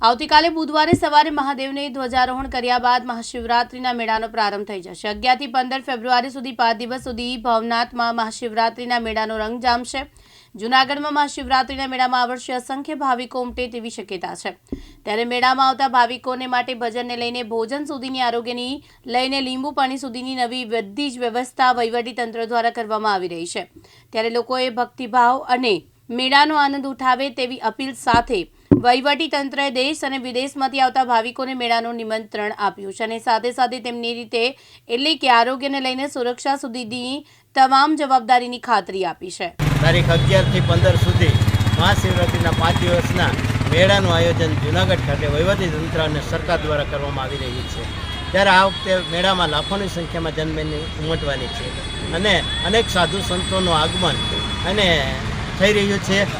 આવતીકાલે બુધવારે સવારે મહાદેવને ધ્વજારોહણ કર્યા બાદ મહાશિવરાત્રિના મેળાનો પ્રારંભ થઈ જશે. અગિયારથી પંદર ફેબ્રુઆરી સુધી પાંચ દિવસ સુધી ભવનાથમાં મહાશિવરાત્રિના મેળાનો રંગ જામશે. જૂનાગઢમાં મહાશિવરાત્રિના મેળામાં આ વર્ષે અસંખ્ય ભાવિકો ઉમટે તેવી શક્યતા છે. ત્યારે મેળામાં આવતા ભાવિકોને માટે ભજનને લઈને ભોજન સુધીની આરોગ્યની લઈને લીંબુ પાણી સુધીની નવી બધી જ વ્યવસ્થા વહીવટી તંત્ર દ્વારા કરવામાં આવી રહી છે. ત્યારે લોકોએ ભક્તિભાવ અને મેળાનો આનંદ ઉઠાવે તેવી અપીલ સાથે તંત્રએ દેશ અને વિદેશમાંથી આવતા ભાવિકોને મેળાનું નિમંત્રણ આપ્યું છે અને સાથે સાથે તેમની રીતે એટલે કે આરોગ્યને લઈને સુરક્ષા સુધીની તમામ જવાબદારીની ખાતરી આપી છે. તારીખ અગિયારથી પંદર સુધી મહાશિવરાત્રિના પાંચ દિવસના મેળાનું આયોજન જૂનાગઢ ખાતે તંત્ર અને સરકાર દ્વારા કરવામાં આવી રહ્યું છે. ત્યારે આ વખતે મેળામાં લાખોની સંખ્યામાં જનમેદની ઉમટવાની છે અને અનેક સાધુ સંતોનું આગમન અને થઈ રહ્યું છે.